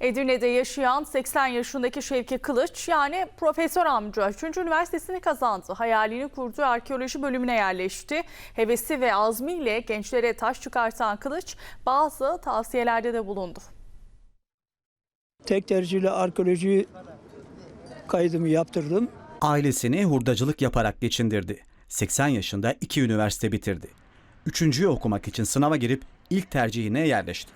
Edirne'de yaşayan 80 yaşındaki Şevki Kılıç yani profesör amca 3. üniversitesini kazandı. Hayalini kurduğu arkeoloji bölümüne yerleşti. Hevesi ve azmiyle gençlere taş çıkartan Kılıç bazı tavsiyelerde de bulundu. Tek tercihle arkeoloji kaydımı yaptırdım. Ailesini hurdacılık yaparak geçindirdi. 80 yaşında iki üniversite bitirdi. Üçüncüyü okumak için sınava girip ilk tercihine yerleşti.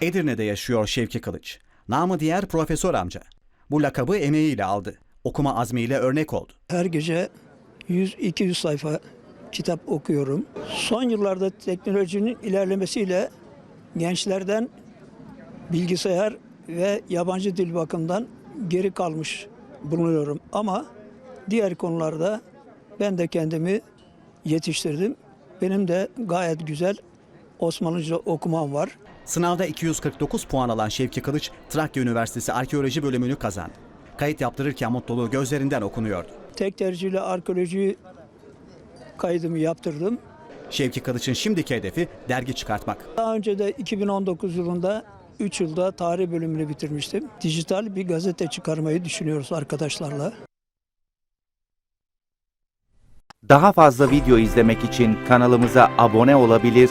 Edirne'de yaşıyor Şevki Kılıç. Namı diğer profesör amca. Bu lakabı emeğiyle aldı. Okuma azmiyle örnek oldu. Her gece 100-200 sayfa kitap okuyorum. Son yıllarda teknolojinin ilerlemesiyle gençlerden bilgisayar ve yabancı dil bakımından geri kalmış bulunuyorum. Ama diğer konularda ben de kendimi yetiştirdim. Benim de gayet güzel Osmanlıca okumam var. Sınavda 249 puan alan Şevki Kılıç, Trakya Üniversitesi Arkeoloji bölümünü kazandı. Kayıt yaptırırken mutluluğu gözlerinden okunuyordu. Tek tercihle arkeoloji kaydımı yaptırdım. Şevki Kılıç'ın şimdiki hedefi dergi çıkartmak. Daha önce de 2019 yılında 3 yılda tarih bölümünü bitirmiştim. Dijital bir gazete çıkarmayı düşünüyoruz arkadaşlarla. Daha fazla video izlemek için kanalımıza abone olabilir,